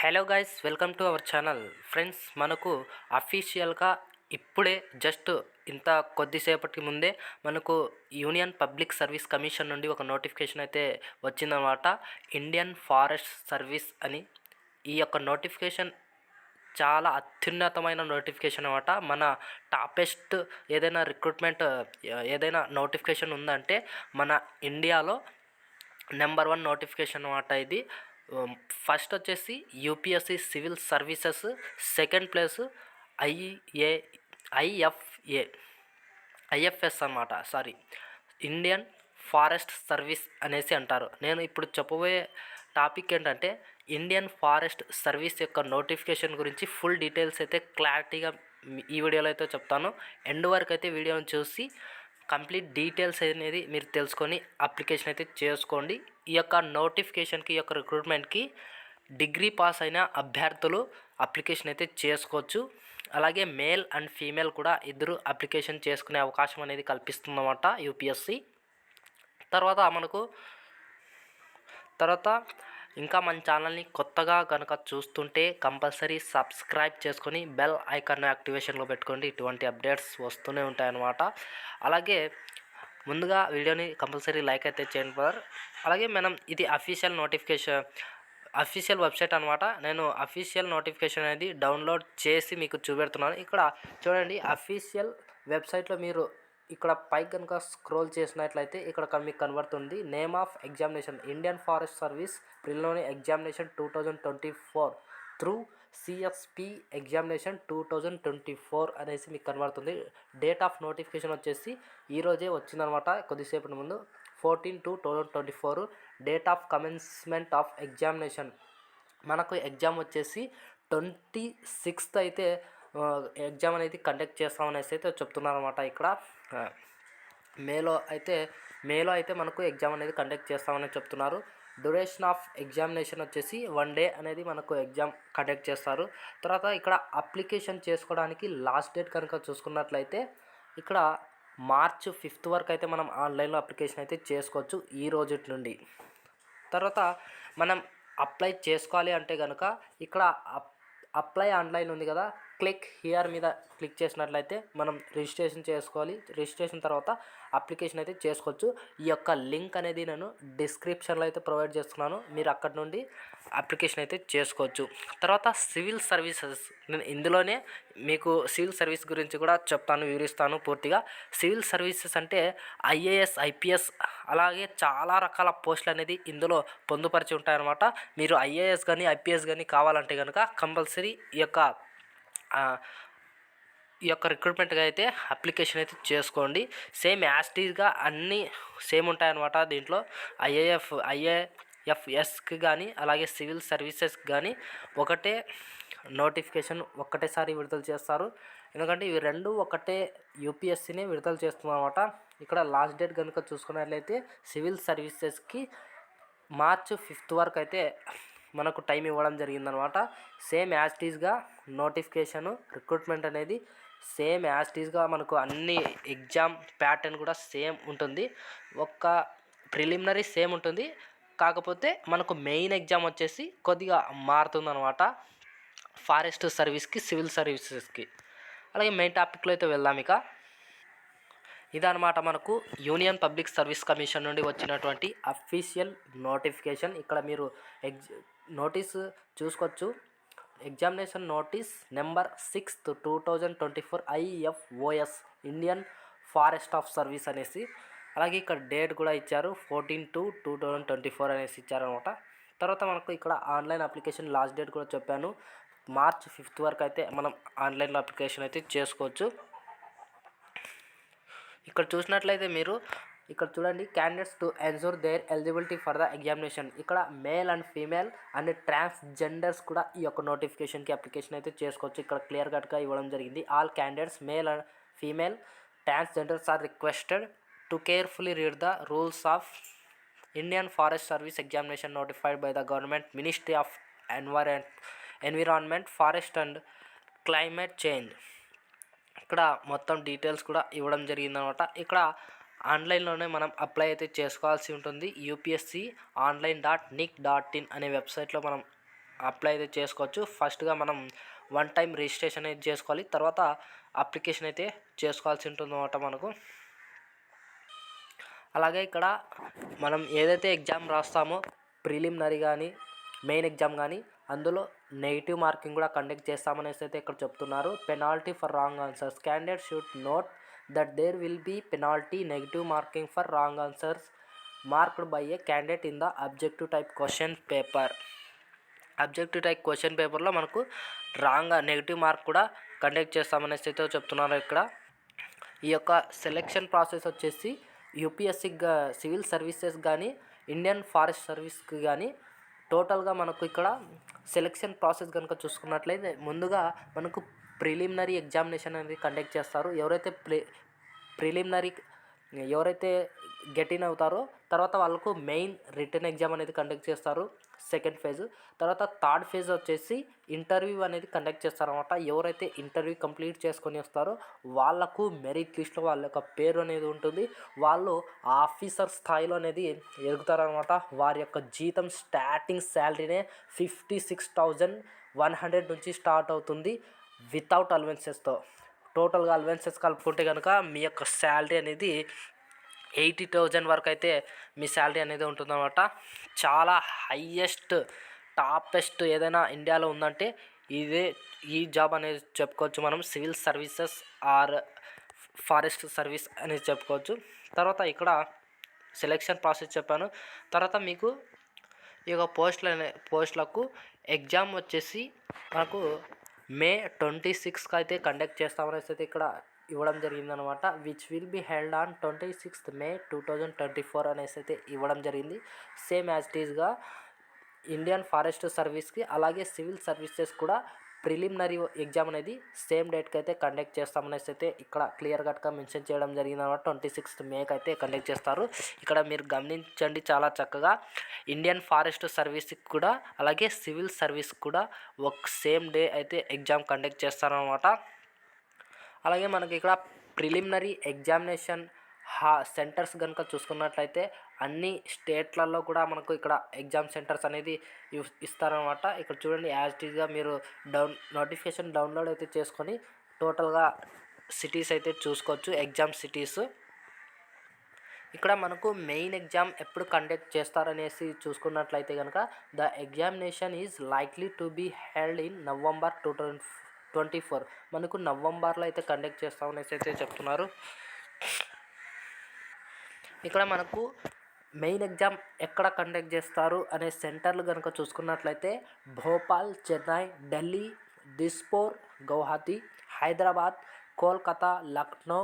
Hello guys welcome to our channel. Friends మనకు అఫీషియల్గా ఇప్పుడే జస్ట్ ఇంత కొద్దిసేపటి ముందే మనకు యూనియన్ పబ్లిక్ సర్వీస్ కమిషన్ నుండి ఒక నోటిఫికేషన్ అయితే వచ్చిందన్నమాట. ఇండియన్ ఫారెస్ట్ సర్వీస్ అని. ఈ యొక్క నోటిఫికేషన్ చాలా అత్యున్నతమైన నోటిఫికేషన్ అనమాట మన టాపెస్ట్ ఏదైనా రిక్రూట్మెంట్ ఏదైనా నోటిఫికేషన్ ఉందంటే మన ఇండియాలో నెంబర్ వన్ నోటిఫికేషన్ అనమాట ఇది. ఫస్ట్ వచ్చేసి UPSC civil services second place IA IFA IFS అనమాట సారీ. ఇండియన్ ఫారెస్ట్ సర్వీస్ అనేసి అంటారు. నేను ఇప్పుడు చెప్పబోయే టాపిక్ ఏంటంటే ఇండియన్ ఫారెస్ట్ సర్వీస్ యొక్క నోటిఫికేషన్ గురించి ఫుల్ డీటెయిల్స్ అయితే క్లారిటీగా ఈ వీడియోలో అయితే చెప్తాను. ఎండ్ వరకు అయితే వీడియోని చూసి కంప్లీట్ డీటెయిల్స్ అనేది మీరు తెలుసుకొని అప్లికేషన్ అయితే చేసుకోండి. ఈ యొక్క నోటిఫికేషన్కి ఈ యొక్క రిక్రూట్మెంట్కి డిగ్రీ పాస్ అయిన అభ్యర్థులు అప్లికేషన్ అయితే చేసుకోవచ్చు. అలాగే మేల్ అండ్ ఫీమేల్ కూడా ఇద్దరు అప్లికేషన్ చేసుకునే అవకాశం అనేది కల్పిస్తుందన్నమాట యూపీఎస్సి. తర్వాత మనకు తర్వాత ఇంకా మన ఛానల్ని కొత్తగా కనుక చూస్తుంటే కంపల్సరీ సబ్స్క్రైబ్ చేసుకొని బెల్ ఐకాన్ యాక్టివేషన్లో పెట్టుకోండి. ఇటువంటి అప్డేట్స్ వస్తూనే ఉంటాయన్నమాట. అలాగే ముందుగా వీడియోని కంపల్సరీ లైక్ అయితే చేయండి బ్రదర్. అలాగే మనం ఇది అఫీషియల్ నోటిఫికేషన్ అఫీషియల్ వెబ్సైట్ అనమాట నేను అఫీషియల్ నోటిఫికేషన్ అనేది డౌన్లోడ్ చేసి మీకు చూపెడుతున్నాను. ఇక్కడ చూడండి అఫీషియల్ వెబ్సైట్లో మీరు ఇక్కడ పైకి కనుక స్క్రోల్ చేసినట్లయితే ఇక్కడ మీకు కనబడుతుంది. Name of examination Indian forest service preliminary examination two thousand twenty four. Through CSP examination two thousand twenty four అనేసి మీకు కనబడుతుంది. డేట్ ఆఫ్ నోటిఫికేషన్ వచ్చేసి ఈరోజే వచ్చిందనమాట. కొద్దిసేపటి ముందు fourteen two two thousand twenty four date of commencement of examination. మనకు exam వచ్చేసి ట్వంటీ సిక్స్త్ అయితే ఎగ్జామ్ అనేది కండక్ట్ చేస్తామనేసి అయితే చెప్తున్నారు అనమాట ఇక్కడ మేలో అయితే మేలో అయితే మనకు ఎగ్జామ్ అనేది కండక్ట్ చేస్తామని చెప్తున్నారు. డ్యూరేషన్ ఆఫ్ ఎగ్జామినేషన్ వచ్చేసి వన్ డే అనేది మనకు ఎగ్జామ్ కండక్ట్ చేస్తారు. తర్వాత ఇక్కడ అప్లికేషన్ చేసుకోవడానికి లాస్ట్ డేట్ కనుక చూసుకున్నట్లయితే ఇక్కడ మార్చ్ ఫిఫ్త్ వరకు అయితే మనం ఆన్లైన్లో అప్లికేషన్ అయితే చేసుకోవచ్చు ఈ రోజు నుండి. తర్వాత మనం అప్లై చేసుకోవాలి అంటే కనుక ఇక్కడ అప్- అప్లై ఆన్లైన్ ఉంది కదా క్లిక్ హియర్ మీద క్లిక్ చేసినట్లయితే మనం రిజిస్ట్రేషన్ చేసుకోవాలి. రిజిస్ట్రేషన్ తర్వాత అప్లికేషన్ అయితే చేసుకోవచ్చు. ఈ యొక్క లింక్ అనేది నేను డిస్క్రిప్షన్లో అయితే ప్రొవైడ్ చేస్తున్నాను. మీరు అక్కడ నుండి అప్లికేషన్ అయితే చేసుకోవచ్చు. తర్వాత సివిల్ సర్వీసెస్. నేను ఇందులోనే మీకు సివిల్ సర్వీస్ గురించి కూడా చెప్తాను వివరిస్తాను పూర్తిగా. సివిల్ సర్వీసెస్ అంటే ఐఏఎస్ ఐపీఎస్ అలాగే చాలా రకాల పోస్టులు అనేది ఇందులో పొందుపరిచి ఉంటాయన్నమాట. మీరు ఐఏఎస్ కానీ ఐపీఎస్ కానీ కావాలంటే కనుక కంపల్సరీ ఈ యొక్క ఈ యొక్క రిక్రూట్మెంట్గా అయితే అప్లికేషన్ అయితే చేసుకోండి. సేమ్ యాస్టీస్గా అన్నీ సేమ్ ఉంటాయన్నమాట దీంట్లో. ఐఏఎఫ్ ఐఏఎఫ్ఎస్కి కానీ అలాగే సివిల్ సర్వీసెస్కి కానీ ఒకటే నోటిఫికేషన్ ఒక్కటేసారి విడుదల చేస్తారు. ఎందుకంటే ఇవి రెండు ఒకటే యూపీఎస్సీనే విడుదల చేస్తుందన్నమాట. ఇక్కడ లాస్ట్ డేట్ కనుక చూసుకున్నట్లయితే సివిల్ సర్వీసెస్కి మార్చ్ ఫిఫ్త్ వరకు అయితే మనకు టైం ఇవ్వడం జరిగిందనమాట. సేమ్ యాస్టీస్గా నోటిఫికేషను రిక్రూట్మెంట్ అనేది సేమ్ యాస్టీస్గా మనకు అన్ని ఎగ్జామ్ ప్యాటర్న్ కూడా సేమ్ ఉంటుంది. ఒక్క ప్రిలిమినరీ సేమ్ ఉంటుంది. కాకపోతే మనకు మెయిన్ ఎగ్జామ్ వచ్చేసి కొద్దిగా మారుతుందన్నమాట ఫారెస్ట్ సర్వీస్కి సివిల్ సర్వీసెస్కి. అలాగే మెయిన్ టాపిక్లో అయితే వెళ్దాం ఇక. ఇదనమాట మనకు యూనియన్ పబ్లిక్ సర్వీస్ కమిషన్ నుండి వచ్చినటువంటి అఫీషియల్ నోటిఫికేషన్. ఇక్కడ మీరు ఎగ్జ్ నోటీస్ చూసుకోవచ్చు. Examination notice number sixth two thousand twenty four IFOS Indian forest of service అనేసి. అలాగే ఇక్కడ డేట్ కూడా ఇచ్చారు fourteen two two thousand twenty four అనేసి ఇచ్చారనమాట తర్వాత మనకు ఇక్కడ ఆన్లైన్ అప్లికేషన్ లాస్ట్ డేట్ కూడా చెప్పాను. మార్చ్ ఫిఫ్త్ వరకు అయితే మనం ఆన్లైన్లో అప్లికేషన్ అయితే చేసుకోవచ్చు. ఇక్కడ చూసినట్లయితే మీరు ఇక్కడ చూడండి candidates to ensure their eligibility for the examination ఇక్కడ male and female and transgenders కూడా ఈ యొక్క నోటిఫికేషన్కి అప్లికేషన్ అయితే చేసుకోవచ్చు. ఇక్కడ క్లియర్ కట్గా ఇవ్వడం జరిగింది. All candidates male and female transgenders are requested to carefully read the rules of Indian forest service examination notified by the government ministry of environ environment forest and climate change ఇక్కడ మొత్తం details కూడా ఇవ్వడం జరిగిందనమాట ఇక్కడ ఆన్లైన్లోనే మనం apply అయితే చేసుకోవాల్సి ఉంటుంది. UPSC online dot nic dot in అనే వెబ్సైట్లో మనం అప్లై అయితే చేసుకోవచ్చు. ఫస్ట్గా మనం వన్ టైం రిజిస్ట్రేషన్ అయితే చేసుకోవాలి. తర్వాత అప్లికేషన్ అయితే చేసుకోవాల్సి ఉంటుంది అన్నమాట మనకు. అలాగే ఇక్కడ మనం ఏదైతే ఎగ్జామ్ రాస్తామో ప్రిలిమినరీ కానీ మెయిన్ ఎగ్జామ్ కానీ అందులో నెగిటివ్ మార్కింగ్ కూడా కండక్ట్ చేస్తామనేసి అయితే ఇక్కడ చెప్తున్నారు. Penalty for wrong answers candidate should note that there will be penalty negative marking for wrong answers marked by a candidate in the objective type question paper objective type question పేపర్లో మనకు wrong negative mark కూడా conduct చేస్తామనేసి అయితే చెప్తున్నారు ఇక్కడ. ఈ యొక్క selection process వచ్చేసి యూపీఎస్సి సివిల్ సర్వీసెస్ కానీ ఇండియన్ ఫారెస్ట్ సర్వీస్కి కానీ టోటల్గా మనకు ఇక్కడ సెలెక్షన్ ప్రాసెస్ కనుక చూసుకున్నట్లయితే ముందుగా మనకు ప్రిలిమినరీ ఎగ్జామినేషన్ అనేది కండక్ట్ చేస్తారు. ఎవరైతే ప్రి ప్రిలిమినరీ ఎవరైతే గెట్ ఇన్ అవుతారో తర్వాత వాళ్ళకు మెయిన్ రిటర్న్ ఎగ్జామ్ అనేది కండక్ట్ చేస్తారు సెకండ్ ఫేజ్. తర్వాత థర్డ్ ఫేజ్ వచ్చేసి ఇంటర్వ్యూ అనేది కండక్ట్ చేస్తారనమాట ఎవరైతే ఇంటర్వ్యూ కంప్లీట్ చేసుకొని వస్తారో వాళ్ళకు మెరిట్ లిస్ట్లో వాళ్ళ యొక్క పేరు అనేది ఉంటుంది. వాళ్ళు ఆఫీసర్ స్థాయిలో అనేది ఎదుగుతారనమాట వారి యొక్క జీతం starting శాలరీనే fifty six thousand one hundred నుంచి స్టార్ట్ అవుతుంది. వితౌట్ అలవెన్సెస్తో టోటల్గా అలవెన్సెస్ కలుపుకుంటే కనుక మీ యొక్క శాలరీ అనేది ఎయిటీ థౌజండ్ వరకు అయితే మీ శాలరీ అనేది ఉంటుందన్నమాట. చాలా హయ్యెస్ట్ టాపెస్ట్ ఏదైనా ఇండియాలో ఉందంటే ఇదే ఈ జాబ్ అనేది చెప్పుకోవచ్చు మనం. Civil services or forest service అనేది చెప్పుకోవచ్చు. తర్వాత ఇక్కడ సెలెక్షన్ ప్రాసెస్ చెప్పాను. తర్వాత మీకు ఈ యొక్క పోస్టుల పోస్టులకు ఎగ్జామ్ వచ్చేసి మనకు మే ట్వంటీ సిక్స్కి అయితే కండక్ట్ చేస్తామనేసి అయితే ఇక్కడ ఇవ్వడం జరిగిందనమాట which will be held on twenty sixth May two thousand twenty four అనేసి అయితే ఇవ్వడం జరిగింది. సేమ్ యాజ్ ఇట్ ఈస్గా ఇండియన్ ఫారెస్ట్ సర్వీస్కి అలాగే సివిల్ సర్వీసెస్ కూడా ప్రిలిమినరీ ఎగ్జామ్ అనేది సేమ్ డేట్కి అయితే కండక్ట్ చేస్తామనేసి అయితే ఇక్కడ క్లియర్ కట్గా మెన్షన్ చేయడం జరిగింది అనమాట ట్వంటీ సిక్స్త్ మేకి అయితే కండక్ట్ చేస్తారు. ఇక్కడ మీరు గమనించండి చాలా చక్కగా ఇండియన్ ఫారెస్ట్ సర్వీస్కి కూడా అలాగే సివిల్ సర్వీస్ కూడా ఒక సేమ్ డే అయితే ఎగ్జామ్ కండక్ట్ చేస్తారనమాట అలాగే మనకి ఇక్కడ ప్రిలిమినరీ ఎగ్జామినేషన్ హా సెంటర్స్ కనుక చూసుకున్నట్లయితే అన్ని స్టేట్లలో కూడా మనకు ఇక్కడ ఎగ్జామ్ సెంటర్స్ అనేది ఇస్తారనమాట ఇక్కడ చూడండి యాజ్ టీజ్గా మీరు డౌన్ నోటిఫికేషన్ డౌన్లోడ్ అయితే చేసుకొని టోటల్గా సిటీస్ అయితే చూసుకోవచ్చు ఎగ్జామ్ సిటీస్. ఇక్కడ మనకు మెయిన్ ఎగ్జామ్ ఎప్పుడు కండక్ట్ చేస్తారనేసి చూసుకున్నట్లయితే కనుక the examination is likely to be held in November two twenty four మనకు నవంబర్లో అయితే కండక్ట్ చేస్తామనేసి అయితే చెప్తున్నారు. ఇక్కడ మనకు మెయిన్ ఎగ్జామ్ ఎక్కడ కండక్ట్ చేస్తారు అనే సెంటర్లు కనుక చూసుకున్నట్లయితే భోపాల్ చెన్నై ఢిల్లీ దిస్పూర్ గౌహతి హైదరాబాద్ కోల్కతా లక్నో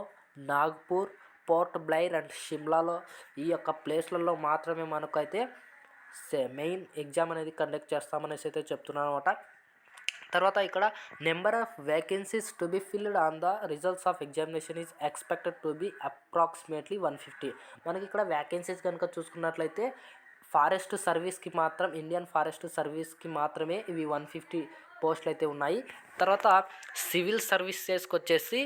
నాగ్పూర్ పోర్ట్ బ్లైర్ అండ్ షిమ్లాలో ఈ యొక్క ప్లేస్లలో మాత్రమే మనకైతే మెయిన్ ఎగ్జామ్ అనేది కండక్ట్ చేస్తామనేసి అయితే చెప్తున్నాను అనమాట తర్వాత ఇక్కడ number of vacancies to be filled on the results of examination is expected to be approximately one fifty. మనకి ఇక్కడ వ్యాకెన్సీస్ కనుక చూసుకున్నట్లయితే ఫారెస్ట్ సర్వీస్కి మాత్రం ఇండియన్ ఫారెస్ట్ సర్వీస్కి మాత్రమే ఇవి వన్ ఫిఫ్టీ పోస్టులు అయితే ఉన్నాయి. తర్వాత సివిల్ సర్వీసెస్కి వచ్చేసి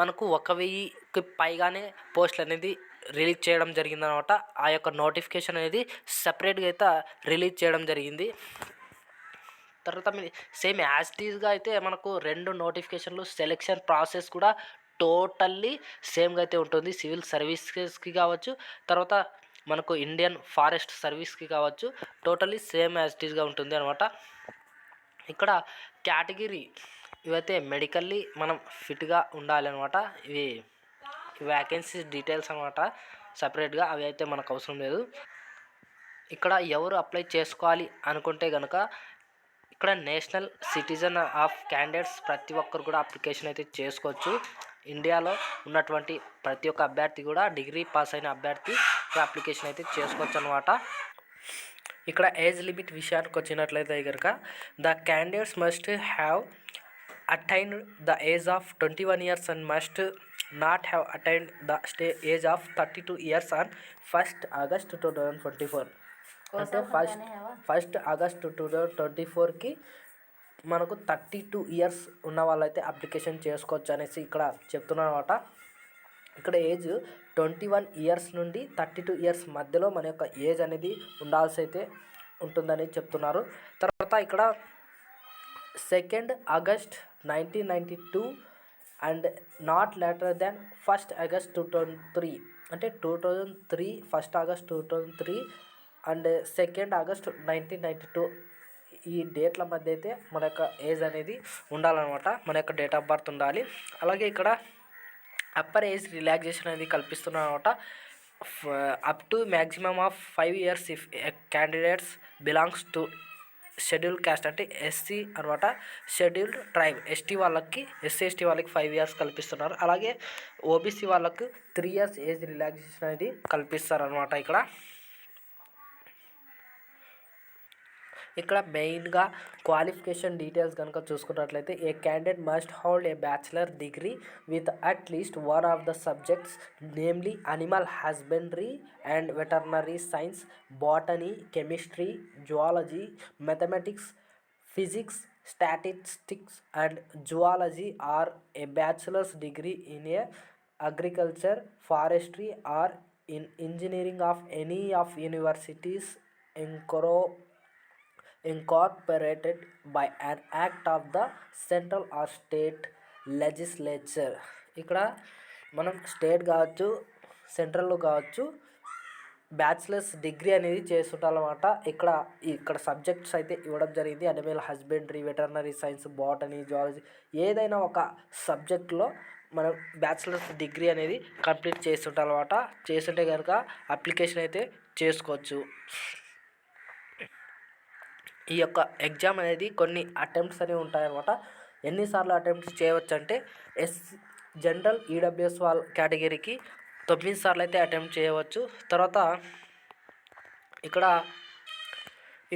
మనకు ఒక వెయ్యికి పైగానే పోస్టులు అనేది రిలీజ్ చేయడం జరిగిందనమాట. ఆ యొక్క నోటిఫికేషన్ అనేది సపరేట్గా అయితే రిలీజ్ చేయడం జరిగింది. తర్వాత మీ సేమ్ యాజ్టీజ్గా అయితే మనకు రెండు నోటిఫికేషన్లు సెలెక్షన్ ప్రాసెస్ కూడా టోటల్లీ సేమ్గా అయితే ఉంటుంది. సివిల్ సర్వీసెస్కి కావచ్చు తర్వాత మనకు ఇండియన్ ఫారెస్ట్ సర్వీస్కి కావచ్చు టోటల్లీ సేమ్ యాజ్టీజ్గా ఉంటుంది అనమాట ఇక్కడ కేటగిరీ ఇవైతే మెడికల్లీ మనం ఫిట్గా ఉండాలి అనమాట ఇవి వ్యాకెన్సీ డీటెయిల్స్ అనమాట సపరేట్గా అవి అయితే మనకు అవసరం లేదు. ఇక్కడ ఎవరు అప్లై చేసుకోవాలి అనుకుంటే కనుక ఇక్కడ నేషనల్ సిటిజన్ ఆఫ్ క్యాండిడేట్స్ ప్రతి ఒక్కరు కూడా అప్లికేషన్ అయితే చేసుకోవచ్చు. ఇండియాలో ఉన్నటువంటి ప్రతి ఒక్క అభ్యర్థి కూడా డిగ్రీ పాస్ అయిన అభ్యర్థి అప్లికేషన్ అయితే చేసుకోవచ్చు అనమాట ఇక్కడ ఏజ్ లిమిట్ విషయానికి వచ్చినట్లయితే కనుక the candidates must have attain the age of twenty one years and must not have attain the stay age of thirty two years on first August two thousand twenty four. అంటే first first August two thousand twenty ఫోర్కి మనకు thirty two years ఉన్న వాళ్ళైతే application చేసుకోవచ్చు అనేసి ఇక్కడ చెప్తున్నారు అనమాట ఇక్కడ ఏజ్ ట్వంటీ వన్ ఇయర్స్ నుండి థర్టీ టూ ఇయర్స్ మధ్యలో మన యొక్క ఏజ్ అనేది ఉండాల్సి అయితే ఉంటుందని చెప్తున్నారు. తర్వాత తర్వాత ఇక్కడ second August nineteen ninety two and not later then first August two thousand three. అంటే two thousand three first August two thousand three and second August nineteen ninety two ఈ డేట్ల మధ్య అయితే మన యొక్క ఏజ్ అనేది ఉండాలన్నమాట. మన యొక్క డేట్ ఆఫ్ బర్త్ ఉండాలి. అలాగే ఇక్కడ అప్పర్ ఏజ్ రిలాక్సేషన్ అనేది కల్పిస్తున్నారనమాట up to maximum of five years if candidates belongs to schedule caste అంటే ఎస్సీ అనమాట షెడ్యూల్డ్ ట్రైబ్ ఎస్టీ వాళ్ళకి ఎస్సీ ఎస్టీ వాళ్ళకి ఫైవ్ ఇయర్స్ కల్పిస్తున్నారు. అలాగే ఓబీసీ వాళ్ళకు త్రీ ఇయర్స్ ఏజ్ రిలాక్సేషన్ అనేది కల్పిస్తారు అనమాట ఇక్కడ. ఇక్కడ మెయిన్గా క్వాలిఫికేషన్ డీటెయిల్స్ కనుక చూసుకున్నట్లయితే a candidate must hold a bachelor degree with at least one of the subjects namely animal husbandry and veterinary science botany chemistry zoology mathematics physics statistics and zoology or a bachelors degree in a agriculture forestry or in engineering of any of universities ఎంకొరో incorporated by an act of the central or state legislature. ఇక్కడ మనం state కావచ్చు సెంట్రల్లో కావచ్చు bachelors degree అనేది చేస్తుంటారనమాట ఇక్కడ ఇక్కడ subjects అయితే ఇవ్వడం జరిగింది. Animal husbandry veterinary science botany zoology ఏదైనా ఒక సబ్జెక్ట్లో మనం బ్యాచిలర్స్ డిగ్రీ అనేది కంప్లీట్ చేస్తుంటారనమాట చేస్తుంటే కనుక అప్లికేషన్ అయితే చేసుకోవచ్చు. ఈ యొక్క ఎగ్జామ్ అనేది కొన్ని అటెంప్ట్స్ అనేవి ఉంటాయన్నమాట. ఎన్నిసార్లు అటెంప్ట్స్ చేయవచ్చు అంటే ఎస్ జనరల్ ఈడబ్ల్యూఎస్ వాళ్ళ కేటగిరీకి తొమ్మిది సార్లు అయితే అటెంప్ట్ చేయవచ్చు. తర్వాత ఇక్కడ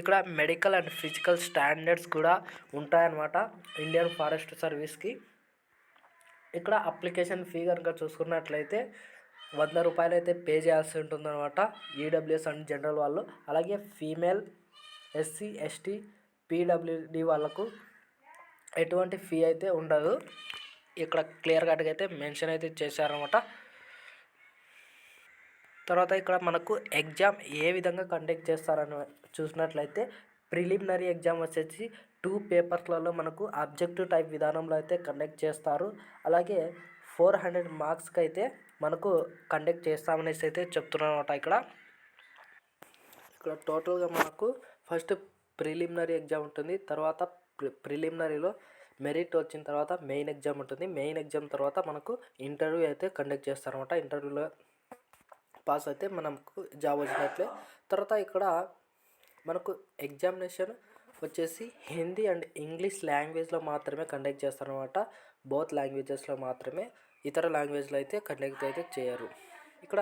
ఇక్కడ మెడికల్ అండ్ ఫిజికల్ స్టాండర్డ్స్ కూడా ఉంటాయన్నమాట ఇండియన్ ఫారెస్ట్ సర్వీస్కి. ఇక్కడ అప్లికేషన్ ఫీ కనుక చూసుకున్నట్లయితే వంద రూపాయలు అయితే పే చేయాల్సి ఉంటుందన్నమాట ఈడబ్ల్యూఎస్ అండ్ జనరల్ వాళ్ళు. అలాగే ఫీమేల్ ఎస్సీ ఎస్టీ పీడబ్ల్యూడి వాళ్ళకు ఎటువంటి ఫీ అయితే ఉండదు. ఇక్కడ క్లియర్ కట్గా అయితే మెన్షన్ అయితే చేశారనమాట తర్వాత ఇక్కడ మనకు ఎగ్జామ్ ఏ విధంగా కండక్ట్ చేస్తారని చూసినట్లయితే ప్రిలిమినరీ ఎగ్జామ్ వచ్చేసి టూ పేపర్స్లలో మనకు అబ్జెక్టివ్ టైప్ విధానంలో అయితే కండక్ట్ చేస్తారు. అలాగే ఫోర్ హండ్రెడ్ మార్క్స్కి అయితే మనకు కండక్ట్ చేస్తామనేసి అయితే చెప్తున్నారన్నమాట ఇక్కడ. ఇక్కడ టోటల్గా మనకు ఫస్ట్ ప్రిలిమినరీ ఎగ్జామ్ ఉంటుంది తర్వాత ప్రిలిమినరీలో మెరిట్ వచ్చిన తర్వాత మెయిన్ ఎగ్జామ్ ఉంటుంది. మెయిన్ ఎగ్జామ్ తర్వాత మనకు ఇంటర్వ్యూ అయితే కండక్ట్ చేస్తారనమాట ఇంటర్వ్యూలో పాస్ అయితే మనకు జాబ్ వచ్చినట్లే. తర్వాత ఇక్కడ మనకు ఎగ్జామినేషన్ వచ్చేసి హిందీ అండ్ ఇంగ్లీష్ లాంగ్వేజ్లో మాత్రమే కండక్ట్ చేస్తారనమాట బోత్ లాంగ్వేజెస్లో మాత్రమే ఇతర లాంగ్వేజ్లో అయితే కండక్ట్ అయితే చేయరు. ఇక్కడ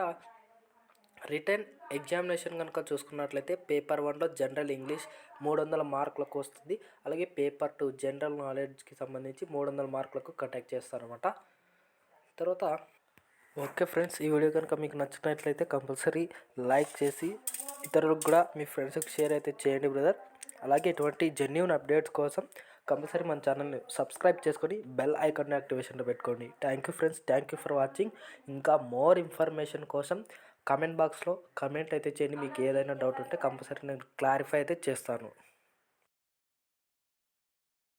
రిటర్న్ ఎగ్జామినేషన్ కనుక చూసుకున్నట్లయితే పేపర్ వన్లో జనరల్ ఇంగ్లీష్ మూడు వందల మార్కులకు వస్తుంది. అలాగే పేపర్ టూ జనరల్ నాలెడ్జ్కి సంబంధించి మూడు వందల మార్కులకు కండక్ట్ చేస్తారనమాట తర్వాత ఓకే ఫ్రెండ్స్ ఈ వీడియో కనుక మీకు నచ్చినట్లయితే కంపల్సరీ లైక్ చేసి ఇతరులకు కూడా మీ ఫ్రెండ్స్కి షేర్ అయితే చేయండి బ్రదర్. అలాగే ఇటువంటి జెన్యున్ అప్డేట్స్ కోసం కంపల్సరీ మన ఛానల్ని సబ్స్క్రైబ్ చేసుకొని బెల్ ఐకాన్ యాక్టివేషన్లో పెట్టుకోండి. Thank you friends thank you for watching. ఇంకా మోర్ ఇన్ఫర్మేషన్ కోసం కమెంట్ బాక్స్లో కమెంట్ అయితే చేయండి. మీకు ఏదైనా డౌట్ ఉంటే కంపల్సరీ నేను క్లారిఫై అయితే చేస్తాను.